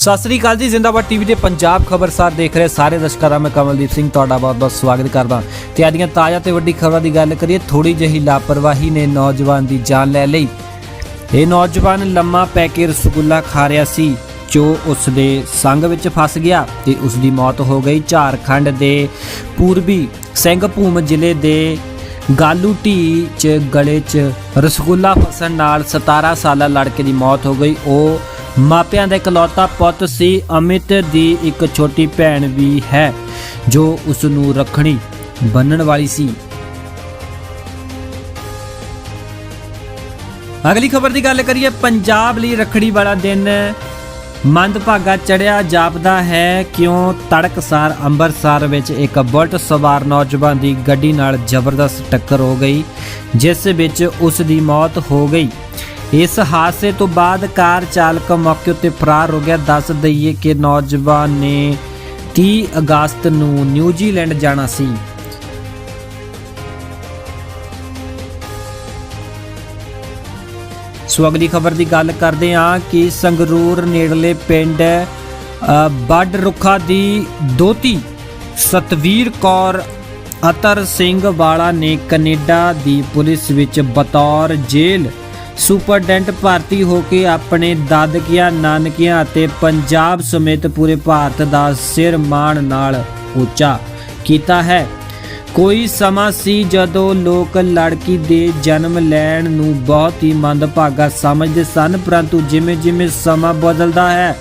ਸਤਿ ਸ੍ਰੀ ਅਕਾਲ ਜੀ, ਜ਼ਿੰਦਾਬਾਦ ਟੀਵੀ ਦੇ ਪੰਜਾਬ ਖਬਰਸਾਰ ਦੇਖ ਰਹੇ ਸਾਰੇ ਦਰਸ਼ਕਾਂ ਦਾ ਮੈਂ ਕਮਲਦੀਪ ਸਿੰਘ ਤੁਹਾਡਾ ਬਹੁਤ-ਬਹੁਤ ਸਵਾਗਤ ਕਰਦਾ। ਤੇ ਅੱਜ ਦੀਆਂ ਤਾਜ਼ਾ ਤੇ ਵੱਡੀ ਖਬਰਾਂ ਦੀ ਗੱਲ ਕਰੀਏ ਥੋੜੀ ਜਿਹੀ ਲਾਪਰਵਾਹੀ ਨੇ ਨੌਜਵਾਨ ਦੀ ਜਾਨ ਲੈ ਲਈ। ਇਹ ਨੌਜਵਾਨ ਲੰਮਾ ਪੈ ਕੇ ਰਸਗੁੱਲਾ ਖਾ ਰਿਹਾ ਸੀ, ਜੋ ਉਸ ਦੇ ਸੰਗ ਵਿੱਚ ਫਸ ਗਿਆ ਤੇ ਉਸ ਦੀ ਮੌਤ ਹੋ ਗਈ ਝਾਰਖੰਡ ਦੇ ਪੂਰਬੀ ਸਿੰਘਭੂਮ ਜ਼ਿਲ੍ਹੇ ਦੇ ਗਾਲੂ ਢੀ ਚ ਗਲੇ ਚ ਰਸਗੁੱਲਾ ਫਸਣ ਨਾਲ 17 ਸਾਲਾ ਲੜਕੇ ਦੀ ਮੌਤ ਹੋ ਗਈ। ਉਹ ਮਾਪਿਆਂ ਦਾ ਇਕਲੌਤਾ ਪੁੱਤ ਸੀ ਅਮਿਤ ਦੀ ਇੱਕ ਛੋਟੀ ਭੈਣ ਵੀ ਹੈ, ਜੋ ਉਸ ਨੂੰ ਰੱਖਣੀ ਬੰਨਣ ਵਾਲੀ ਸੀ। ਅਗਲੀ ਖਬਰ ਦੀ ਗੱਲ ਕਰੀਏ, ਪੰਜਾਬ ਲਈ ਰਖੜੀ ਵਾਲਾ ਦਿਨ ਮੰਦਭਾਗਾ ਚੜਿਆ ਜਾਪਦਾ ਹੈ, ਕਿਉਂ ਤੜਕਸਾਰ ਅੰਮ੍ਰਿਤਸਰ ਵਿੱਚ ਇੱਕ ਬੁਲਟ ਸਵਾਰ ਨੌਜਵਾਨ ਦੀ ਗੱਡੀ ਨਾਲ ਜ਼ਬਰਦਸਤ ਟੱਕਰ ਹੋ ਗਈ, ਜਿਸ ਵਿੱਚ ਉਸ ਦੀ ਮੌਤ ਹੋ ਗਈ। ਇਸ ਹਾਦਸੇ ਤੋਂ ਬਾਅਦ ਕਾਰ ਚਾਲਕ ਮੌਕੇ ਉੱਤੇ ਫਰਾਰ ਹੋ ਗਿਆ। ਦੱਸ ਦਈਏ ਕਿ ਨੌਜਵਾਨ ਨੇ 30 ਅਗਸਤ ਨੂੰ ਨਿਊਜ਼ੀਲੈਂਡ ਜਾਣਾ ਸੀ। ਸੋ ਅਗਲੀ ਖਬਰ ਦੀ ਗੱਲ ਕਰਦੇ ਹਾਂ ਕਿ ਸੰਗਰੂਰ ਨੇੜਲੇ ਪਿੰਡ ਅ, ਬੱਡ ਰੁੱਖਾ ਦੀ ਦੋਤੀ ਸਤਵੀਰ ਕੌਰ ਅਤਰ ਸਿੰਘ ਵਾਲਾ ਨੇ ਕੈਨੇਡਾ ਦੀ ਪੁਲਿਸ ਵਿੱਚ ਬਤੌਰ ਜੇਲ੍ਹ ਸੁਪਰਡੈਂਟ ਭਾਰਤੀ ਹੋ ਕੇ ਆਪਣੇ ਦਾਦਕਿਆਂ, ਨਾਨਕਿਆਂ ਅਤੇ ਪੰਜਾਬ ਸਮੇਤ ਪੂਰੇ ਭਾਰਤ ਦਾ ਸਿਰ ਮਾਣ ਨਾਲ ਉੱਚਾ ਕੀਤਾ ਹੈ। ਕੋਈ ਸਮਾਂ ਸੀ ਜਦੋਂ ਲੋਕ ਲੜਕੀ ਦੇ ਜਨਮ ਲੈਣ ਨੂੰ ਬਹੁਤ ਹੀ ਮੰਦਭਾਗਾ ਸਮਝਦੇ ਸਨ, ਪਰੰਤੂ ਜਿਵੇਂ-ਜਿਵੇਂ ਸਮਾਂ ਬਦਲਦਾ ਹੈ,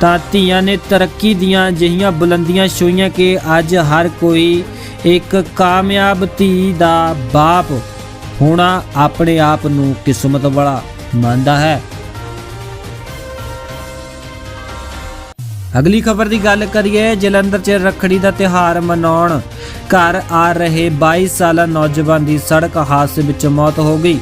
ਤਾਂ ਧੀਆਂ ਨੇ ਤਰੱਕੀ ਦੀਆਂ ਅਜਿਹੀਆਂ ਬੁਲੰਦੀਆਂ ਛੂਈਆਂ ਕਿ ਅੱਜ ਹਰ ਕੋਈ ਇੱਕ ਕਾਮਯਾਬ ਧੀ ਦਾ ਬਾਪ ਹੋਣਾ ਆਪਣੇ ਆਪ ਨੂੰ ਕਿਸਮਤ ਵਾਲਾ ਮੰਨਦਾ ਹੈ। ਅਗਲੀ ਖਬਰ ਦੀ ਗੱਲ ਕਰੀਏ, ਜਲੰਧਰ 'ਚ ਰੱਖੜੀ ਦਾ ਤਿਹਾਰ ਮਨਾਉਣ। ਘਰ ਆ ਰਹੇ 22 ਸਾਲਾ ਨੌਜਵਾਨ ਦੀ ਸੜਕ ਹਾਦਸੇ ਵਿੱਚ ਮੌਤ ਹੋ ਗਈ।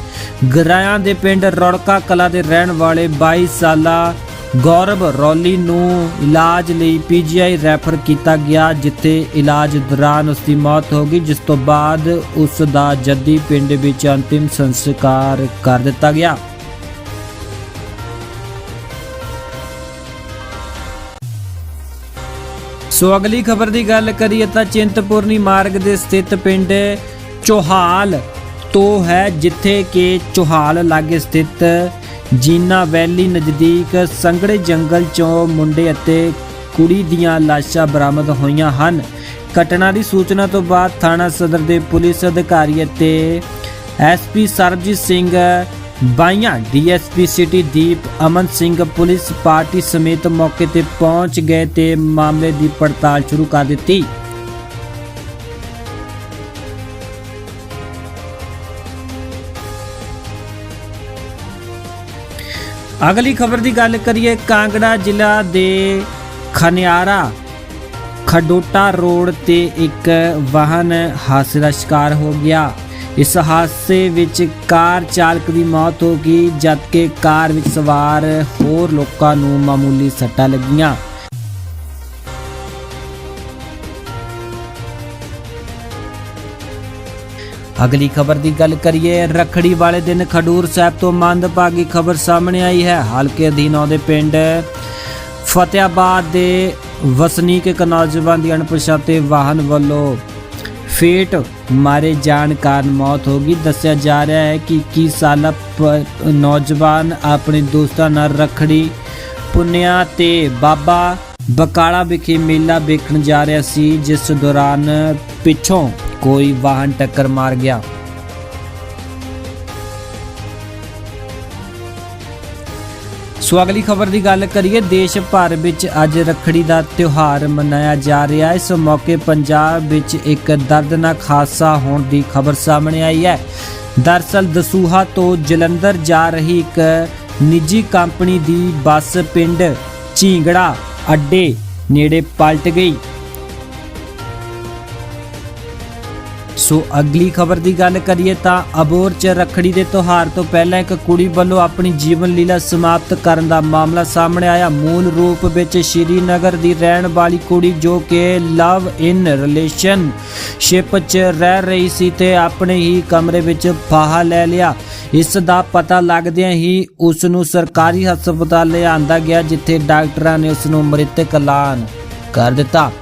ਗਰਾਇਆਂ ਦੇ ਪਿੰਡ ਰੌੜਕਾ ਕਲਾ ਦੇ ਰਹਿਣ ਵਾਲੇ 22 ਸਾਲਾ ਗੌਰਵ ਰੌਲੀ ਨੂੰ ਇਲਾਜ ਲਈ ਪੀਜੀਆਈ ਰੈਫਰ ਕੀਤਾ ਗਿਆ, ਜਿੱਥੇ ਇਲਾਜ ਦੌਰਾਨ ਉਸ ਦੀ ਮੌਤ ਹੋ ਗਈ, ਜਿਸ ਤੋਂ ਬਾਅਦ ਉਸ ਦਾ ਜੱਦੀ ਪਿੰਡ ਵਿੱਚ ਅੰਤਿਮ ਸੰਸਕਾਰ ਕਰ ਦਿੱਤਾ ਗਿਆ। ਸੋ ਅਗਲੀ ਖਬਰ ਦੀ ਗੱਲ ਕਰੀਏ ਤਾਂ ਚਿੰਤਪੁਰਨੀ ਮਾਰਗ ਦੇ ਸਥਿਤ ਪਿੰਡ ਚੋਹਾਲ ਤੋਂ ਹੈ, ਜਿੱਥੇ ਕਿ ਚੋਹਾਲ ਲਾਗੇ ਸਥਿਤ ਜੀਨਾ ਵੈਲੀ ਨਜ਼ਦੀਕ ਸੰਘਣੇ ਜੰਗਲ ਚੋਂ ਮੁੰਡੇ ਅਤੇ ਕੁੜੀ ਦੀਆਂ ਲਾਸ਼ਾਂ ਬਰਾਮਦ ਹੋਈਆਂ ਹਨ। ਘਟਨਾ ਦੀ ਸੂਚਨਾ ਤੋਂ ਬਾਅਦ ਥਾਣਾ ਸਦਰ ਦੇ ਪੁਲਿਸ ਅਧਿਕਾਰੀ ਅਤੇ ਐਸਪੀ ਸਰਬਜੀਤ ਸਿੰਘ, ਬਾਈਆਂ DSP city Deep, Aman Singh police party ਸਮੇਤ ਮੌਕੇ ਤੇ ਪਹੁੰਚ ਗਏ ਤੇ ਮਾਮਲੇ ਦੀ ਪੜਤਾਲ ਸ਼ੁਰੂ ਕਰ ਦਿੱਤੀ। ਅਗਲੀ ਖਬਰ ਦੀ ਗੱਲ ਕਰੀਏ, ਕਾਂਗੜਾ ਜ਼ਿਲ੍ਹਾ ਦੇ ਖਨਿਆਰਾ ਖਡੋਟਾ ਰੋਡ ਤੇ ਇੱਕ ਵਾਹਨ ਹਾਦਸੇ ਦਾ ਸ਼ਿਕਾਰ ਹੋ ਗਿਆ। ਇਸ ਹਾਦਸੇ ਵਿੱਚ ਕਾਰ ਚਾਲਕ ਦੀ ਮੌਤ ਹੋ ਗਈ, ਜਦਕਿ ਕਾਰ ਵਿੱਚ ਸਵਾਰ ਹੋਰ ਲੋਕਾਂ ਨੂੰ ਮਾਮੂਲੀ ਸੱਟਾਂ ਲੱਗੀਆਂ। ਅਗਲੀ ਖਬਰ ਦੀ ਗੱਲ ਕਰੀਏ, ਰਖੜੀ ਵਾਲੇ ਦਿਨ ਖਡੂਰ ਸਾਹਿਬ ਤੋਂ ਮੰਦਭਾਗੀ ਖਬਰ ਸਾਹਮਣੇ ਆਈ ਹੈ। ਹਲਕੇ ਅਧੀਨ ਆਉਂਦੇ ਪਿੰਡ ਫਤਿਆਬਾਦ ਦੇ ਵਸਨੀਕ ਇੱਕ ਨੌਜਵਾਨ ਦੀ ਅਣਪਛਾਤੇ ਵਾਹਨ ਵੱਲੋਂ ਫੇਟ ਮਾਰੇ ਜਾਣ ਕਾਰਨ ਮੌਤ ਹੋ ਗਈ। ਦੱਸਿਆ ਜਾ ਰਿਹਾ ਹੈ ਕਿ 21 ਸਾਲਾ ਪ- ਨੌਜਵਾਨ ਆਪਣੇ ਦੋਸਤਾਂ ਨਾਲ ਰਖੜੀ ਪੁੰਨਿਆ ਤੇ ਬਾਬਾ ਬਕਾਲਾ ਵਿਖੇ ਮੇਲਾ ਵੇਖਣ ਜਾ ਰਿਹਾ ਸੀ, ਜਿਸ ਦੌਰਾਨ ਪਿੱਛੋਂ ਕੋਈ ਵਾਹਨ ਟੱਕਰ ਮਾਰ ਗਿਆ। ਸੋ ਅਗਲੀ ਖਬਰ ਦੀ ਗੱਲ ਕਰੀਏ, ਦੇਸ਼ ਭਰ ਵਿੱਚ ਅੱਜ ਰੱਖੜੀ ਦਾ ਤਿਉਹਾਰ ਮਨਾਇਆ ਜਾ ਰਿਹਾ ਹੈ। ਇਸ ਮੌਕੇ ਪੰਜਾਬ ਵਿੱਚ ਇੱਕ ਦਰਦਨਾਕ ਹਾਦਸਾ ਹੋਣ ਦੀ ਖਬਰ ਸਾਹਮਣੇ ਆਈ ਹੈ। ਦਰਸਲ ਦਸੂਹਾ ਤੋਂ ਜਲੰਧਰ ਜਾ ਰਹੀ ਇੱਕ ਨਿੱਜੀ ਕੰਪਨੀ ਦੀ ਬੱਸ ਪਿੰਡ ਝੀਂਗੜਾ ਅੱਡੇ ਨੇੜੇ ਪਲਟ ਗਈ। ਸੋ ਅਗਲੀ ਖਬਰ ਦੀ ਗੱਲ ਕਰੀਏ ਤਾਂ ਅਬੋਰ ਚ ਰਖੜੀ ਦੇ ਤਿਉਹਾਰ ਤੋਂ ਪਹਿਲਾਂ ਇੱਕ ਕੁੜੀ ਵੱਲੋਂ ਆਪਣੀ ਜੀਵਨ ਲੀਲਾ ਸਮਾਪਤ ਕਰਨ ਦਾ ਮਾਮਲਾ ਸਾਹਮਣੇ ਆਇਆ। ਮੂਲ ਰੂਪ ਵਿੱਚ ਸ਼੍ਰੀਨਗਰ ਦੀ ਰਹਿਣ ਵਾਲੀ ਕੁੜੀ ਜੋ ਕਿ ਲਵ ਇਨ ਰਿਲੇਸ਼ਨ ਸ਼ਿਪ 'ਚ ਰਹਿ ਰਹੀ ਸੀ ਤੇ ਆਪਣੇ ਹੀ ਕਮਰੇ ਵਿੱਚ ਫਾਹਾ ਲੈ ਲਿਆ। ਇਸ ਦਾ ਪਤਾ ਲੱਗਦਿਆਂ ਹੀ ਉਸ ਨੂੰ ਸਰਕਾਰੀ ਹਸਪਤਾਲ ਲਿਆਂਦਾ ਗਿਆ, ਜਿੱਥੇ ਡਾਕਟਰਾਂ ਨੇ ਉਸ ਨੂੰ ਮ੍ਰਿਤਕ ਐਲਾਨ ਕਰ ਦਿੱਤਾ।